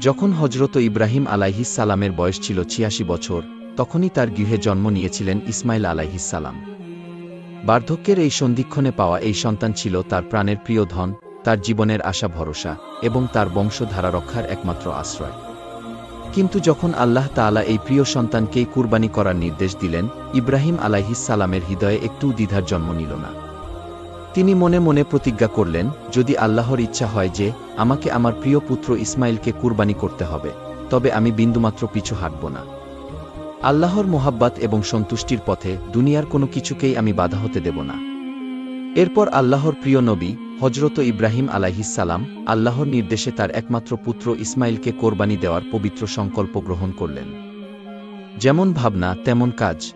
যখন হজরত ইব্রাহিম সালামের বয়স ছিল ছিয়াশি বছর, তখনই তার গৃহে জন্ম নিয়েছিলেন ইসমাইল সালাম। বার্ধক্যের এই সন্ধিক্ষণে পাওয়া এই সন্তান ছিল তার প্রাণের প্রিয় ধন, তার জীবনের আশা ভরসা এবং তার বংশধারা রক্ষার একমাত্র আশ্রয়। কিন্তু যখন আল্লাহ তাআলা এই প্রিয় সন্তানকেই কুরবানি করার নির্দেশ দিলেন, ইব্রাহিম সালামের হৃদয়ে একটু দ্বিধার জন্ম নিল না। তিনি মনে মনে প্রতিজ্ঞা করলেন, যদি আল্লাহর ইচ্ছা হয় যে, আমাকে আমার প্রিয় পুত্র ইসমাইলকে কুরবানি করতে হবে, তবে আমি বিন্দুমাত্র পিছু হাঁটব না। আল্লাহর মোহাব্বাত এবং সন্তুষ্টির পথে দুনিয়ার কোনো কিছুকেই আমি বাধা হতে দেব না। এরপর আল্লাহর প্রিয় নবী হজরত ইব্রাহিম আলাইহিসালাম আল্লাহর নির্দেশে তার একমাত্র পুত্র ইসমাইলকে কোরবানি দেওয়ার পবিত্র সংকল্প গ্রহণ করলেন। যেমন ভাবনা, তেমন কাজ।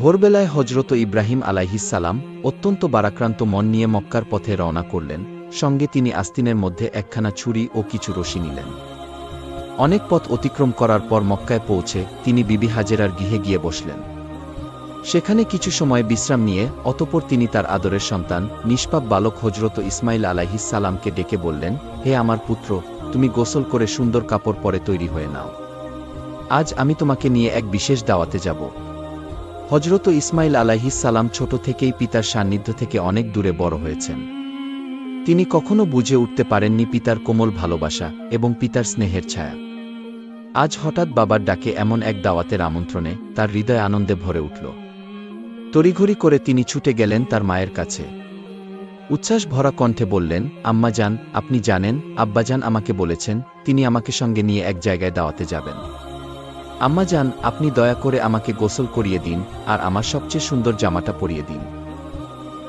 ভোরবেলায় হজরত ইব্রাহিম আলাইহিসালাম অত্যন্ত বারাক্রান্ত মন নিয়ে মক্কার পথে রওনা করলেন, সঙ্গে তিনি আস্তিনের মধ্যে একখানা ছুরি ও কিছু রশি নিলেন। অনেক পথ অতিক্রম করার পর মক্কায় পৌঁছে তিনি বিবি হাজেরার গৃহে গিয়ে বসলেন। সেখানে কিছু সময় বিশ্রাম নিয়ে অতপর তিনি তার আদরের সন্তান, নিষ্পাপ বালক হজরত ইসমাইল সালামকে ডেকে বললেন, হে আমার পুত্র, তুমি গোসল করে সুন্দর কাপড় পরে তৈরি হয়ে নাও। আজ আমি তোমাকে নিয়ে এক বিশেষ দাওয়াতে যাব। হজরত ইসমাইল সালাম ছোট থেকেই পিতার সান্নিধ্য থেকে অনেক দূরে বড় হয়েছেন। তিনি কখনো বুঝে উঠতে পারেননি পিতার কোমল ভালোবাসা এবং পিতার স্নেহের ছায়া। আজ হঠাৎ বাবার ডাকে এমন এক দাওয়াতের আমন্ত্রণে তার হৃদয় আনন্দে ভরে উঠল। তড়িঘড়ি করে তিনি ছুটে গেলেন তার মায়ের কাছে। উচ্ছ্বাস ভরা কণ্ঠে বললেন, আম্মা যান, আপনি জানেন আব্বাজান আমাকে বলেছেন, তিনি আমাকে সঙ্গে নিয়ে এক জায়গায় দাওয়াতে যাবেন। আম্মা যান, আপনি দয়া করে আমাকে গোসল করিয়ে দিন, আর আমার সবচেয়ে সুন্দর জামাটা পরিয়ে দিন।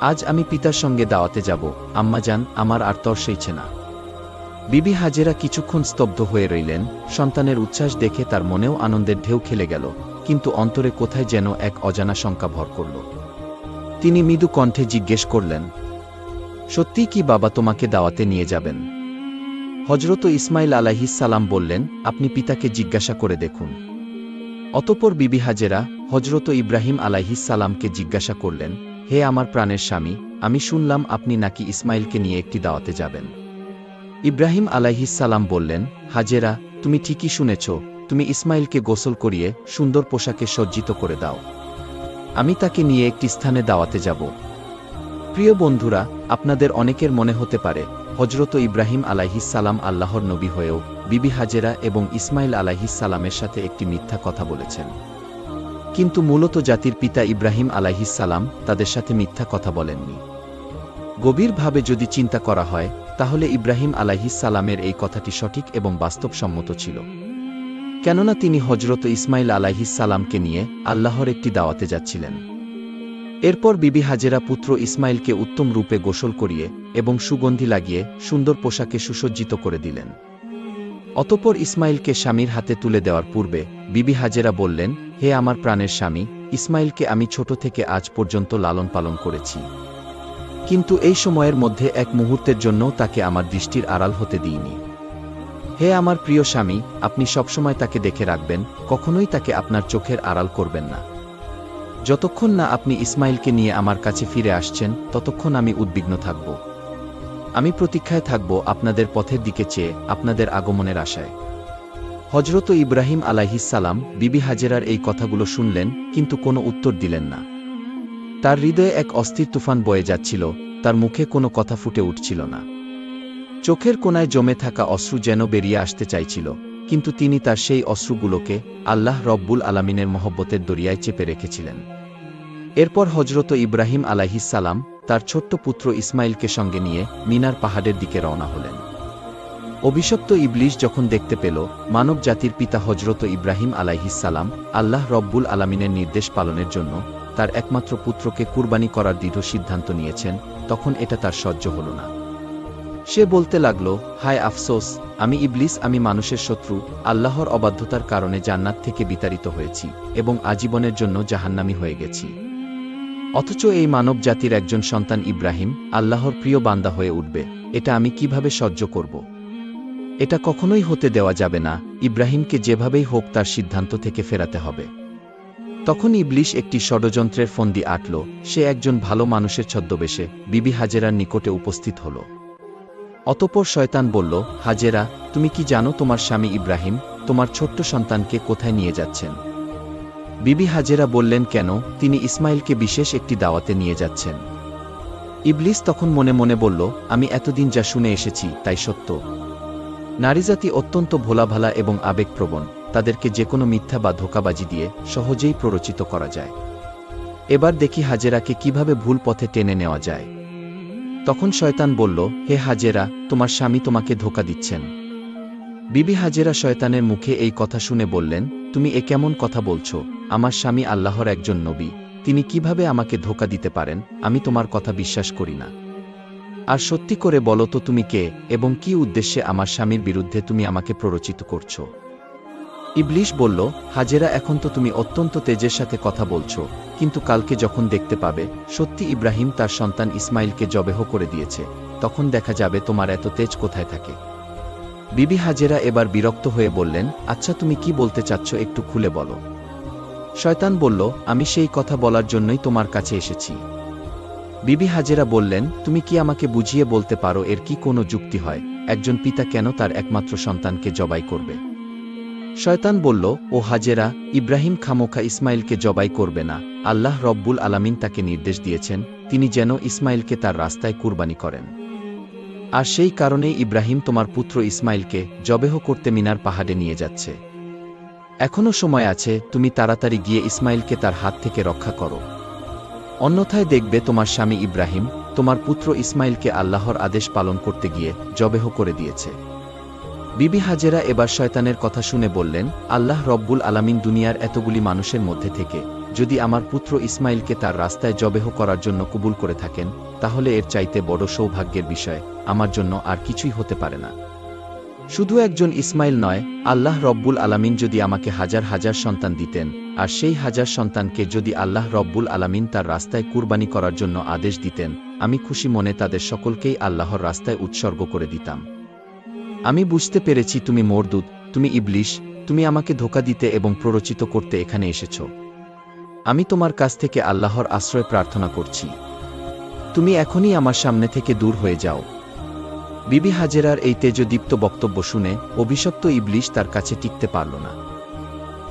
আজ আমি পিতার সঙ্গে দাওয়াতে যাব। আম্মা যান, আমার আর তর সইছে না। বিবি হাজেরা কিছুক্ষণ স্তব্ধ হয়ে রইলেন। সন্তানের উচ্ছ্বাস দেখে তার মনেও আনন্দের ঢেউ খেলে গেল, কিন্তু অন্তরে কোথায় যেন এক অজানা শঙ্কা ভর করল। তিনি মৃদু কণ্ঠে জিজ্ঞেস করলেন, সত্যি কি বাবা তোমাকে দাওয়াতে নিয়ে যাবেন? হজরত ইসমাইল আলাহিস সালাম বললেন, আপনি পিতাকে জিজ্ঞাসা করে দেখুন। অতপর বিবি হাজেরা হজরত ইব্রাহিম সালামকে জিজ্ঞাসা করলেন, হে আমার প্রাণের স্বামী, আমি শুনলাম আপনি নাকি ইসমাইলকে নিয়ে একটি দাওয়াতে যাবেন। ইব্রাহিম সালাম বললেন, হাজেরা, তুমি ঠিকই শুনেছ, তুমি ইসমাইলকে গোসল করিয়ে সুন্দর পোশাকে সজ্জিত করে দাও। আমি তাকে নিয়ে একটি স্থানে দাওয়াতে যাব। প্রিয় বন্ধুরা, আপনাদের অনেকের মনে হতে পারে হজরত ইব্রাহিম আলাইহিস সালাম আল্লাহর নবী হয়েও বিবি হাজেরা এবং ইসমাইল আলাইহিস সালামের সাথে একটি মিথ্যা কথা বলেছেন। কিন্তু মূলত জাতির পিতা ইব্রাহিম আলাইহিস সালাম তাদের সাথে মিথ্যা কথা বলেননি। গভীরভাবে যদি চিন্তা করা হয়, তাহলে ইব্রাহিম আলাইহিস সালামের এই কথাটি সঠিক এবং বাস্তবসম্মত ছিল। কেননা তিনি হজরত ইসমাইল আলাইহিস সালামকে নিয়ে আল্লাহর একটি দাওয়াতে যাচ্ছিলেন। এরপর বিবি হাজেরা পুত্র ইসমাইলকে উত্তম রূপে গোসল করিয়ে এবং সুগন্ধি লাগিয়ে সুন্দর পোশাকে সুসজ্জিত করে দিলেন। অতপর ইসমাইলকে স্বামীর হাতে তুলে দেওয়ার পূর্বে বিবি হাজেরা বললেন, হে আমার প্রাণের স্বামী, ইসমাইলকে আমি ছোট থেকে আজ পর্যন্ত লালন পালন করেছি। কিন্তু এই সময়ের মধ্যে এক মুহূর্তের জন্য তাকে আমার দৃষ্টির আড়াল হতে দিইনি। হে আমার প্রিয় স্বামী, আপনি সবসময় তাকে দেখে রাখবেন, কখনোই তাকে আপনার চোখের আড়াল করবেন না। যতক্ষণ না আপনি ইসমাইলকে নিয়ে আমার কাছে ফিরে আসছেন, ততক্ষণ আমি উদ্বিগ্ন থাকব। আমি প্রতীক্ষায় থাকব আপনাদের পথের দিকে চেয়ে, আপনাদের আগমনের আশায়। হজরত ইব্রাহিম আলাইহিস সালাম, বিবি হাজেরার এই কথাগুলো শুনলেন, কিন্তু কোনো উত্তর দিলেন না। তার হৃদয়ে এক অস্থির তুফান বয়ে যাচ্ছিল, তার মুখে কোনো কথা ফুটে উঠছিল না। চোখের কোনায় জমে থাকা অশ্রু যেন বেরিয়ে আসতে চাইছিল। কিন্তু তিনি তার সেই অশ্রুগুলোকে আল্লাহ রব্বুল আলামিনের মহব্বতের দরিয়ায় চেপে রেখেছিলেন। এরপর হজরত ইব্রাহিম সালাম তার ছোট্ট পুত্র ইসমাইলকে সঙ্গে নিয়ে মিনার পাহাড়ের দিকে রওনা হলেন। অভিশপ্ত ইবলিশ যখন দেখতে পেল মানব জাতির পিতা হজরত ইব্রাহিম সালাম আল্লাহ রব্বুল আলামিনের নির্দেশ পালনের জন্য তার একমাত্র পুত্রকে কুরবানি করার দৃঢ় সিদ্ধান্ত নিয়েছেন, তখন এটা তার সহ্য হল না। সে বলতে লাগল, হায় আফসোস, আমি ইবলিস, আমি মানুষের শত্রু, আল্লাহর অবাধ্যতার কারণে জান্নাত থেকে বিতাড়িত হয়েছি এবং আজীবনের জন্য জাহান্নামি হয়ে গেছি। অথচ এই মানব জাতির একজন সন্তান ইব্রাহিম, আল্লাহর প্রিয় বান্দা হয়ে উঠবে, এটা আমি কীভাবে সহ্য করব? এটা কখনোই হতে দেওয়া যাবে না, ইব্রাহিমকে যেভাবেই হোক তার সিদ্ধান্ত থেকে ফেরাতে হবে। তখন ইবলিশ একটি ষড়যন্ত্রের ফন্দি আটল, সে একজন ভালো মানুষের ছদ্মবেশে বিবি হাজেরার নিকটে উপস্থিত হল। অতপর শয়তান বলল, হাজেরা, তুমি কি জানো তোমার স্বামী ইব্রাহিম, তোমার ছোট্ট সন্তানকে কোথায় নিয়ে যাচ্ছেন? বিবি হাজেরা বললেন, কেন? তিনি ইসমাইলকে বিশেষ একটি দাওয়াতে নিয়ে যাচ্ছেন। ইবলিস তখন মনে মনে বলল, আমি এতদিন যা শুনে এসেছি, তাই সত্য। নারীজাতি অত্যন্ত ভোলাভালা এবং আবেগপ্রবণ, তাদেরকে যে কোনো মিথ্যা বা ধোকাবাজি দিয়ে সহজেই প্ররোচিত করা যায়। এবার দেখি হাজেরাকে কীভাবে ভুল পথে টেনে নেওয়া যায়। তখন শয়তান বলল, হে হাজেরা, তোমার স্বামী তোমাকে ধোকা দিচ্ছেন। বিবি হাজেরা শয়তানের মুখে এই কথা শুনে বললেন, তুমি এ কেমন কথা বলছো? আমার স্বামী আল্লাহর একজন নবী। তিনি কীভাবে আমাকে ধোকা দিতে পারেন? আমি তোমার কথা বিশ্বাস করি না। আর সত্যি করে বলো তো তুমি কে এবং কি উদ্দেশ্যে আমার স্বামীর বিরুদ্ধে তুমি আমাকে প্ররোচিত করছ? ইবলিশ বলল, হাজেরা, এখন তো তুমি অত্যন্ত তেজের সাথে কথা বলছো। কিন্তু কালকে যখন দেখতে পাবে, সত্যি ইব্রাহিম তার সন্তান ইসমাইলকে জবেহ করে দিয়েছে, তখন দেখা যাবে তোমার এত তেজ কোথায় থাকে। বিবি হাজেরা এবার বিরক্ত হয়ে বললেন আচ্ছা তুমি কি বলতে চাচ্ছ একটু খুলে বলো। শয়তান বলল, আমি সেই কথা বলার জন্যই তোমার কাছে এসেছি। বিবি হাজেরা বললেন, তুমি কি আমাকে বুঝিয়ে বলতে পারো এর কি কোনো যুক্তি হয়? একজন পিতা কেন তার একমাত্র সন্তানকে জবাই করবে? শয়তান বলল, ও হাজেরা, ইব্রাহিম খামোখা ইসমাইলকে জবাই করবে না। আল্লাহ রব্বুল আলামিন তাকে নির্দেশ দিয়েছেন, তিনি যেন ইসমাইলকে তার রাস্তায় কুরবানি করেন। আর সেই কারণেই ইব্রাহিম তোমার পুত্র ইসমাইলকে জবেহ করতে মিনার পাহাড়ে নিয়ে যাচ্ছে। এখনও সময় আছে, তুমি তাড়াতাড়ি গিয়ে ইসমাইলকে তার হাত থেকে রক্ষা করো। অন্যথায় দেখবে তোমার স্বামী ইব্রাহিম, তোমার পুত্র ইসমাইলকে আল্লাহর আদেশ পালন করতে গিয়ে জবেহ করে দিয়েছে। বিবি হাজেরা এবার শয়তানের কথা শুনে বললেন, আল্লাহ রব্বুল আলামিন দুনিয়ার এতগুলি মানুষের মধ্যে থেকে, যদি আমার পুত্র ইসমাইলকে তার রাস্তায় জবেহ করার জন্য কবুল করে থাকেন, তাহলে এর চাইতে বড় সৌভাগ্যের বিষয়, আমার জন্য আর কিছুই হতে পারে না। শুধু একজন ইসমাইল নয়, আল্লাহ রব্বুল আলামিন যদি আমাকে হাজার হাজার সন্তান দিতেন, আর সেই হাজার সন্তানকে যদি আল্লাহ রব্বুল আলামিন তার রাস্তায় কুরবানি করার জন্য আদেশ দিতেন, আমি খুশি মনে তাদের সকলকেই আল্লাহর রাস্তায় উৎসর্গ করে দিতাম। আমি বুঝতে পেরেছি তুমি মরদুদ, তুমি ইবলিশ, তুমি আমাকে ধোকা দিতে এবং প্ররোচিত করতে এখানে এসেছ। আমি তোমার কাছ থেকে আল্লাহর আশ্রয় প্রার্থনা করছি। তুমি এখনই আমার সামনে থেকে দূর হয়ে যাও। বিবি হাজেরার এই তেজদীপ্ত বক্তব্য শুনে অভিশপ্ত ইবলিশ তার কাছে টিকতে পারল না।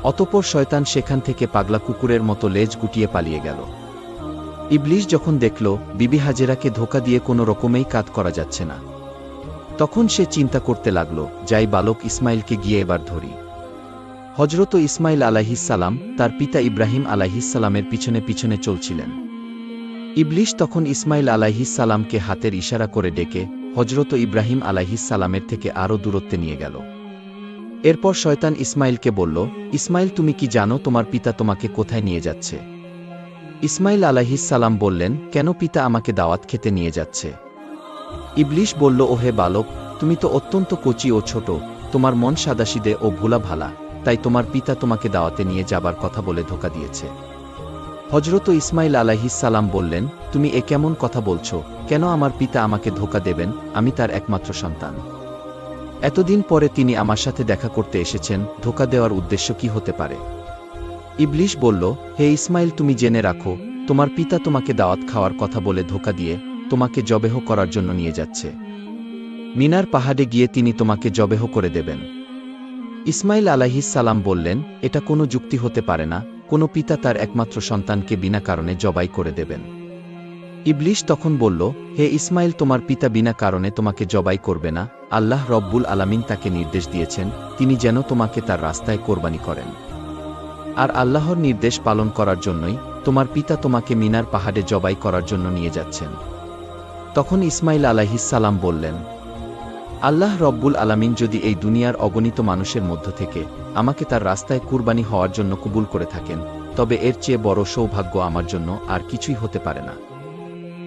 অতপর শয়তান সেখান থেকে পাগলা কুকুরের মতো লেজ গুটিয়ে পালিয়ে গেল। ইবলিশ যখন দেখল, বিবি হাজেরাকে ধোকা দিয়ে কোনো রকমেই কাত করা যাচ্ছে না। তখন সে চিন্তা করতে লাগল, যাই বালক ইসমাইলকে গিয়ে এবার ধরি। হজরত ইসমাইল আলাহিসাল্লাম তার পিতা ইব্রাহিম আলাহিসাল্লামের পিছনে পিছনে চলছিলেন। ইবলিশ তখন ইসমাইল আলাহিসাল্লামকে হাতের ইশারা করে ডেকে হজরত ইব্রাহিম আলাহিসাল্লামের থেকে আরও দূরত্বে নিয়ে গেল। এরপর শয়তান ইসমাইলকে বলল, ইসমাইল, তুমি কি জানো তোমার পিতা তোমাকে কোথায় নিয়ে যাচ্ছে? ইসমাইল আলাহিসাল্লাম বললেন, কেন পিতা আমাকে দাওয়াত খেতে নিয়ে যাচ্ছে? ইবলিশ বলল, ওহে বালক, তুমি তো অত্যন্ত কচি ও ছোট, তোমার মন সাদাসিদে ও ভোলা ভালা, তাই তোমার পিতা তোমাকে দাওয়াতে নিয়ে যাবার কথা বলে ধোকা দিয়েছে। হজরত ইসমাইল সালাম বললেন, তুমি এ কেমন কথা বলছো? কেন আমার পিতা আমাকে ধোকা দেবেন? আমি তার একমাত্র সন্তান। এতদিন পরে তিনি আমার সাথে দেখা করতে এসেছেন, ধোকা দেওয়ার উদ্দেশ্য কি হতে পারে? ইবলিশ বলল, হে ইসমাইল তুমি জেনে রাখো, তোমার পিতা তোমাকে দাওয়াত খাওয়ার কথা বলে ধোকা দিয়ে তোমাকে জবেহ করার জন্য নিয়ে যাচ্ছে। মিনার পাহাড়ে গিয়ে তিনি তোমাকে জবেহ করে দেবেন। ইসমাইল সালাম বললেন, এটা কোনো যুক্তি হতে পারে না, কোনো পিতা তার একমাত্র সন্তানকে বিনা কারণে জবাই করে দেবেন। ইবলিশ তখন বলল, হে ইসমাইল, তোমার পিতা বিনা কারণে তোমাকে জবাই করবে না, আল্লাহ রব্বুল আলামিন তাকে নির্দেশ দিয়েছেন, তিনি যেন তোমাকে তার রাস্তায় কোরবানি করেন। আর আল্লাহর নির্দেশ পালন করার জন্যই তোমার পিতা তোমাকে মিনার পাহাড়ে জবাই করার জন্য নিয়ে যাচ্ছেন। তখন ইসমাইল সালাম বললেন, আল্লাহ রব্বুল আলামিন যদি এই দুনিয়ার অগণিত মানুষের মধ্য থেকে আমাকে তার রাস্তায় কুরবানি হওয়ার জন্য কবুল করে থাকেন, তবে এর চেয়ে বড় সৌভাগ্য আমার জন্য আর কিছুই হতে পারে না।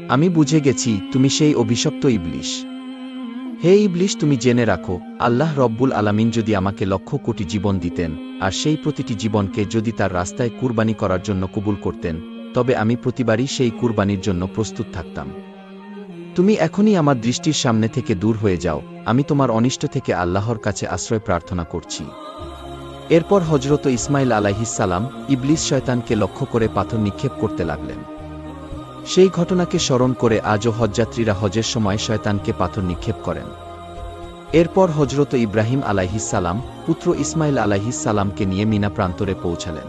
আমি বুঝে গেছি তুমি সেই অভিশপ্ত ইবলিশ। হে ইবলিশ, তুমি জেনে রাখো, আল্লাহ রব্বুল আলামিন যদি আমাকে লক্ষ কোটি জীবন দিতেন, আর সেই প্রতিটি জীবনকে যদি তার রাস্তায় কুরবানি করার জন্য কবুল করতেন, তবে আমি প্রতিবারই সেই কুরবানির জন্য প্রস্তুত থাকতাম। তুমি এখনই আমার দৃষ্টির সামনে থেকে দূর হয়ে যাও, আমি তোমার অনিষ্ট থেকে আল্লাহর কাছে আশ্রয় প্রার্থনা করছি। এরপর হজরত ইসমাইল আলাহিসাল্লাম ইবলিস শয়তানকে লক্ষ্য করে পাথর নিক্ষেপ করতে লাগলেন। সেই ঘটনাকে স্মরণ করে আজও হজযাত্রীরা হজের সময় শয়তানকে পাথর নিক্ষেপ করেন। এরপর হজরত ইব্রাহিম আলাইহিসালাম পুত্র ইসমাইল আলাইহিসালামকে নিয়ে মিনা প্রান্তরে পৌঁছালেন।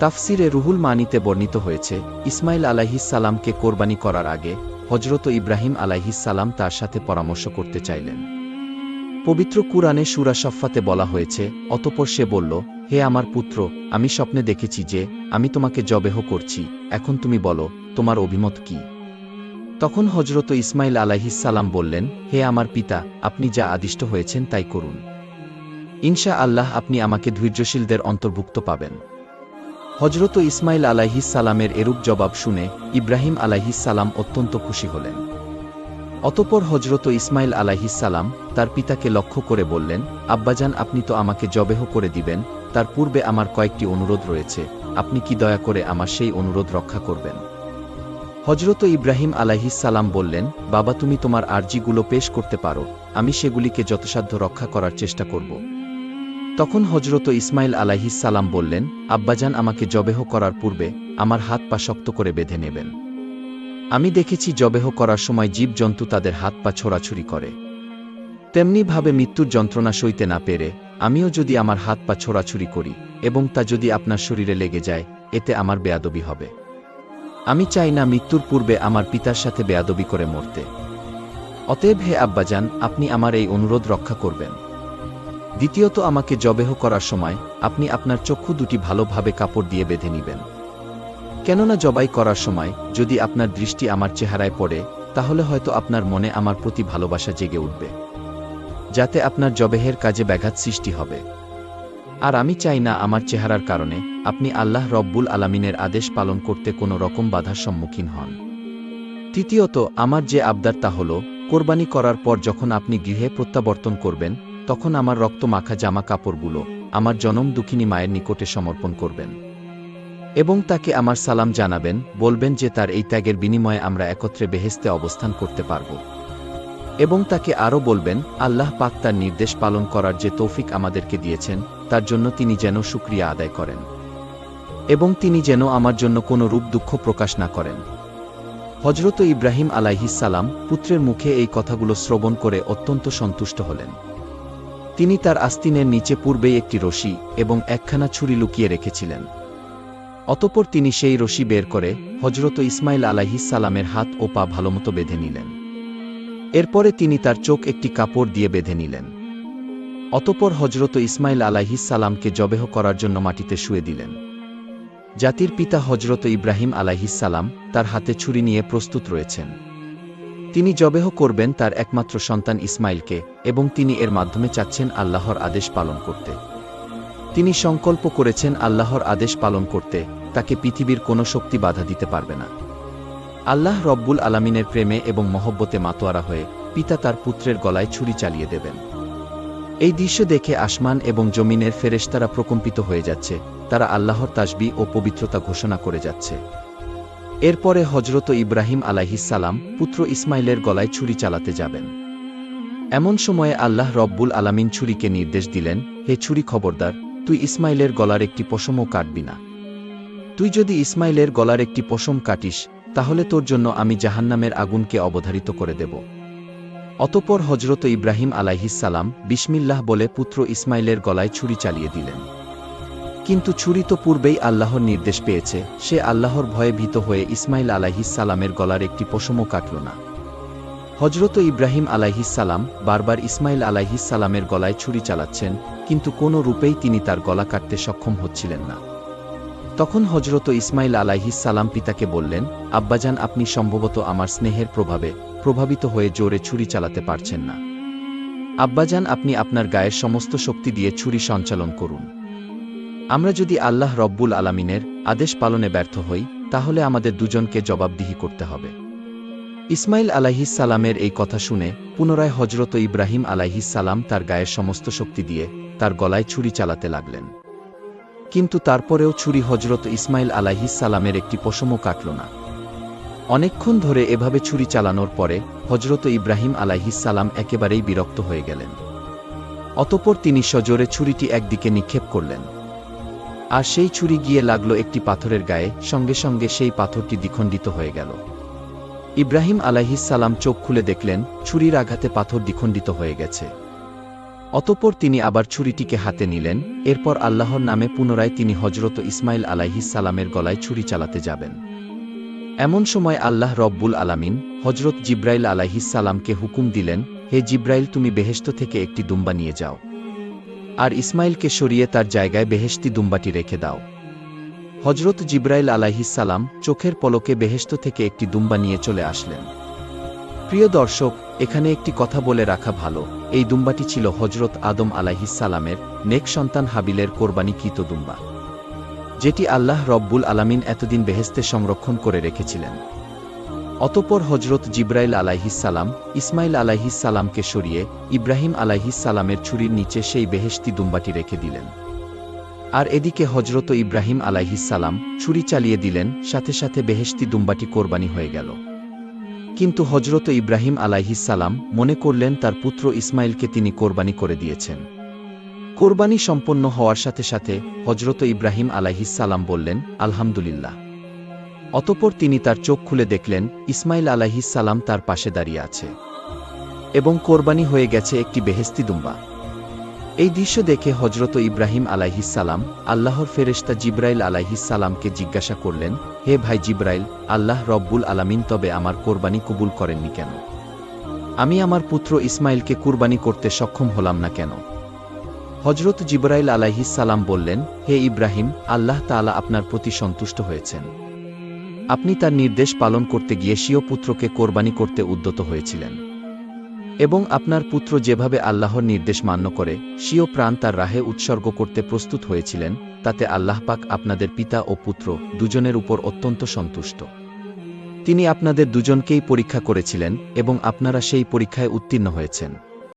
তাফসিরে রুহুল মানিতে বর্ণিত হয়েছে ইসমাইল আলাইহিসালামকে কোরবানি করার আগে হজরত ইব্রাহিম আলাইহিসালাম তার সাথে পরামর্শ করতে চাইলেন। পবিত্র কুরআনে সুরা সফাতে বলা হয়েছে, অতপর সে বলল, হে আমার পুত্র, আমি স্বপ্নে দেখেছি যে আমি তোমাকে জবেহ করছি, এখন তুমি বলো, তোমার অভিমত কি? তখন হজরত ইসমাইল সালাম বললেন, হে আমার পিতা, আপনি যা আদিষ্ট হয়েছেন তাই করুন। ইনশা আল্লাহ আপনি আমাকে ধৈর্যশীলদের অন্তর্ভুক্ত পাবেন। হজরত ইসমাইল আলাইহিসালামের এরূপ জবাব শুনে ইব্রাহিম আলাইহিসালাম অত্যন্ত খুশি হলেন। অতপর হজরত ইসমাইল আলাইহিসালাম তার পিতাকে লক্ষ্য করে বললেন, আব্বাজান, আপনি তো আমাকে জবেহ করে দিবেন, তার পূর্বে আমার কয়েকটি অনুরোধ রয়েছে, আপনি কি দয়া করে আমার সেই অনুরোধ রক্ষা করবেন? হজরত ইব্রাহিম আলাইহিসালাম বললেন, বাবা, তুমি তোমার আর্জিগুলো পেশ করতে পারো, আমি সেগুলিকে যথাসাধ্য রক্ষা করার চেষ্টা করব। তখন হজরত ইসমাইল আলাইহিসালাম বললেন, আব্বাজান আমাকে জবেহ করার পূর্বে আমার হাত পা শক্ত করে বেঁধে নেবেন। আমি দেখেছি জবেহ করার সময় জীবজন্তু তাদের হাত পা ছোড়াছুরি করে। তেমনিভাবে মৃত্যুর যন্ত্রণা সইতে না পেরে আমিও যদি আমার হাত পা ছোড়াছুরি করি এবং তা যদি আপনার শরীরে লেগে যায়, এতে আমার বেয়াদবি হবে। আমি চাই না মৃত্যুর পূর্বে আমার পিতার সাথে বেয়াদবি করে মরতে। অতএব হে আব্বাজান, আপনি আমার এই অনুরোধ রক্ষা করবেন। দ্বিতীয়ত আমাকে জবেহ করার সময় আপনি আপনার চক্ষু দুটি ভালোভাবে কাপড় দিয়ে বেঁধে নিবেন। কেননা জবাই করার সময় যদি আপনার দৃষ্টি আমার চেহারায় পড়ে, তাহলে হয়তো আপনার মনে আমার প্রতি ভালোবাসা জেগে উঠবে। যাতে আপনার জবেহের কাজে ব্যাঘাত সৃষ্টি হবে। আর আমি চাই না আমার চেহারার কারণে আপনি আল্লাহ রব্বুল আলামিনের আদেশ পালন করতে কোনো রকম বাধার সম্মুখীন হন। তৃতীয়ত, আমার যে আবদার তা হল, কোরবানি করার পর যখন আপনি গৃহে প্রত্যাবর্তন করবেন তখন আমার রক্ত মাখা জামা কাপড়গুলো আমার জনম দুঃখিনী মায়ের নিকটে সমর্পণ করবেন। এবং তাকে আমার সালাম জানাবেন, বলবেন যে তার এই ত্যাগের বিনিময়ে আমরা একত্রে বেহেস্তে অবস্থান করতে পারব। এবং তাকে আরও বলবেন, আল্লাহ পাক তার নির্দেশ পালন করার যে তৌফিক আমাদেরকে দিয়েছেন, তার জন্য তিনি যেন সুক্রিয়া আদায় করেন। এবং তিনি যেন আমার জন্য কোনো রূপ দুঃখ প্রকাশ না করেন। হজরত ইব্রাহিম আলাইহিস সালাম পুত্রের মুখে এই কথাগুলো শ্রবণ করে অত্যন্ত সন্তুষ্ট হলেন। তিনি তার আস্তিনের নিচে পূর্বেই একটি রশি এবং একখানা ছুরি লুকিয়ে রেখেছিলেন। অতপর তিনি সেই রশি বের করে হজরত ইসমাইল আলাইহিসালামের হাত ও পা ভালোমতো বেঁধে নিলেন। এরপরে তিনি তার চোখ একটি কাপড় দিয়ে বেঁধে নিলেন। অতপর হজরত ইসমাইল আলাইহিসালামকে জবেহ করার জন্য মাটিতে শুয়ে দিলেন। জাতির পিতা হজরত ইব্রাহিম আলাইহিসালাম তার হাতে ছুরি নিয়ে প্রস্তুত রয়েছেন। তিনি জবেহ করবেন তার একমাত্র সন্তান ইসমাইলকে, এবং তিনি এর মাধ্যমে চাচ্ছেন আল্লাহর আদেশ পালন করতে। তিনি সংকল্প করেছেন আল্লাহর আদেশ পালন করতে, তাকে পৃথিবীর কোনো শক্তি বাধা দিতে পারবে না। আল্লাহ রব্বুল আলামিনের প্রেমে এবং মহব্বতে মাতোয়ারা হয়ে পিতা তার পুত্রের গলায় ছুরি চালিয়ে দেবেন। এই দৃশ্য দেখে আসমান এবং জমিনের ফেরেশতারা প্রকম্পিত হয়ে যাচ্ছে, তারা আল্লাহর তাসবি ও পবিত্রতা ঘোষণা করে যাচ্ছে। এরপরে হজরত ইব্রাহিম আলাইহিসালাম পুত্র ইসমাইলের গলায় ছুরি চালাতে যাবেন। এমন সময়ে আল্লাহ রব্বুল আলামিন ছুরিকে নির্দেশ দিলেন, হে ছুরি খবরদার, তুই ইসমাইলের গলার একটি পশমও কাটবি না। তুই যদি ইসমাইলের গলার একটি পশম কাটিস, তাহলে তোর জন্য আমি জাহান্নামের আগুনকে অবধারিত করে দেব। অতপর হজরত ইব্রাহিম আলাইহিসালাম বিসমিল্লাহ বলে পুত্র ইসমাইলের গলায় ছুরি চালিয়ে দিলেন। কিন্তু ছুরি তো পূর্বেই আল্লাহর নির্দেশ পেয়েছে। সে আল্লাহর ভয়ে ভীত হয়ে ইসমাইল আলাইহিসালামের গলার একটি পশমও কাটল না। হজরত ইব্রাহিম আলাইহিসালাম বারবার ইসমাইল আলাইহিসালামের গলায় ছুরি চালাচ্ছেন, কিন্তু কোনো রূপেই তিনি তার গলা কাটতে সক্ষম হচ্ছিলেন না। তখন হজরত ইসমাইল আলাইহিসালাম পিতাকে বললেন, আব্বাজান, আপনি সম্ভবত আমার স্নেহের প্রভাবে প্রভাবিত হয়ে জোরে ছুরি চালাতে পারছেন না। আব্বাজান, আপনি আপনার গায়ের সমস্ত শক্তি দিয়ে ছুরি সঞ্চালন করুন। আমরা যদি আল্লাহ রব্বুল আলামিনের আদেশ পালনে ব্যর্থ হই, তাহলে আমাদের দুজনকে জবাবদিহি করতে হবে। ইসমাইল আলাইহিসালামের এই কথা শুনে পুনরায় হজরত ইব্রাহিম আলাইহিসালাম তার গায়ের সমস্ত শক্তি দিয়ে তার গলায় ছুরি চালাতে লাগলেন। কিন্তু তারপরেও ছুরি হজরত ইসমাইল আলাইহিসালামের একটি পশমও কাটল না। অনেকক্ষণ ধরে এভাবে ছুরি চালানোর পরে হজরত ইব্রাহিম আলাইহিসালাম একেবারেই বিরক্ত হয়ে গেলেন। অতপর তিনি সজোরে ছুরিটি একদিকে নিক্ষেপ করলেন। আর সেই ছুরি গিয়ে লাগল একটি পাথরের গায়ে, সঙ্গে সঙ্গে সেই পাথরটি দ্বিখণ্ডিত হয়ে গেল। ইব্রাহিম আলাইহিসালাম চোখ খুলে দেখলেন ছুরির আঘাতে পাথর দ্বিখণ্ডিত হয়ে গেছে। অতপর তিনি আবার ছুরিটিকে হাতে নিলেন, এরপর আল্লাহর নামে পুনরায় তিনি হজরত ইসমাইল আলাইহিসালামের গলায় ছুরি চালাতে যাবেন। এমন সময় আল্লাহ রব্বুল আলামিন হজরত জিব্রাইল আলাইহিসালামকে হুকুম দিলেন, হে জিব্রাইল, তুমি বেহেস্ত থেকে একটি দুম্বা নিয়ে যাও। আর ইসমাইলকে সরিয়ে তার জায়গায় বেহেশতি দুম্বাটি রেখে দাও। হজরত জিব্রাইল আলাইহিসালাম চোখের পলকে বেহেশত থেকে একটি দুম্বা নিয়ে চলে আসলেন। প্রিয় দর্শক, এখানে একটি কথা বলে রাখা ভালো, এই দুম্বাটি ছিল হজরত আদম আলাইহিসালামের নেক সন্তান হাবিলের কোরবানিকৃত দুম্বা, যেটি আল্লাহ রব্বুল আলামিন এতদিন বেহেস্তে সংরক্ষণ করে রেখেছিলেন। অতপর হজরত জিব্রাইল আলাইহিসালাম ইসমাইল আলাইহিসালামকে সরিয়ে ইব্রাহিম আলাইহিসালামের ছুরির নিচে সেই বেহেশতি দুম্বাটি রেখে দিলেন। আর এদিকে হজরত ইব্রাহিম আলাইহিসালাম ছুরি চালিয়ে দিলেন, সাথে সাথে বেহেশতি দুম্বাটি কোরবানি হয়ে গেল। কিন্তু হজরত ইব্রাহিম আলাইহিসালাম মনে করলেন তার পুত্র ইসমাইলকে তিনি কোরবানি করে দিয়েছেন। কোরবানি সম্পন্ন হওয়ার সাথে সাথে হজরত ইব্রাহিম আলাইহিসালাম বললেন, আলহামদুলিল্লাহ। অতপর তিনি তার চোখ খুলে দেখলেন, ইসমাইল আলাইহিসালাম তার পাশে দাঁড়িয়ে আছে। এবং কোরবানি হয়ে গেছে একটি বেহেস্তি দুম্বা। এই দৃশ্য দেখে হজরত ইব্রাহিম আলাইহিসালাম আল্লাহর ফেরেশতা জিব্রাইল আলাইহিসালামকে জিজ্ঞাসা করলেন, হে ভাই জিব্রাইল, আল্লাহ রব্বুল আলামিন তবে আমার কোরবানি কবুল করেননি কেন? আমি আমার পুত্র ইসমাইলকে কুরবানি করতে সক্ষম হলাম না কেন? হজরত জিব্রাইল আলাইহিসালাম বললেন, হে ইব্রাহিম, আল্লাহ তাআলা আপনার প্রতি সন্তুষ্ট হয়েছেন। আপনি তার নির্দেশ পালন করতে গিয়ে স্বীয় পুত্রকে কোরবানি করতে উদ্যত হয়েছিলেন। এবং আপনার পুত্র যেভাবে আল্লাহর নির্দেশ মান্য করে, স্বীয় প্রাণ তার রাহে উৎসর্গ করতে প্রস্তুত হয়েছিলেন, তাতে আল্লাহ পাক আপনাদের পিতা ও পুত্র দুজনের উপর অত্যন্ত সন্তুষ্ট। তিনি আপনাদের দুজনকেই পরীক্ষা করেছিলেন এবং আপনারা সেই পরীক্ষায় উত্তীর্ণ হয়েছেন।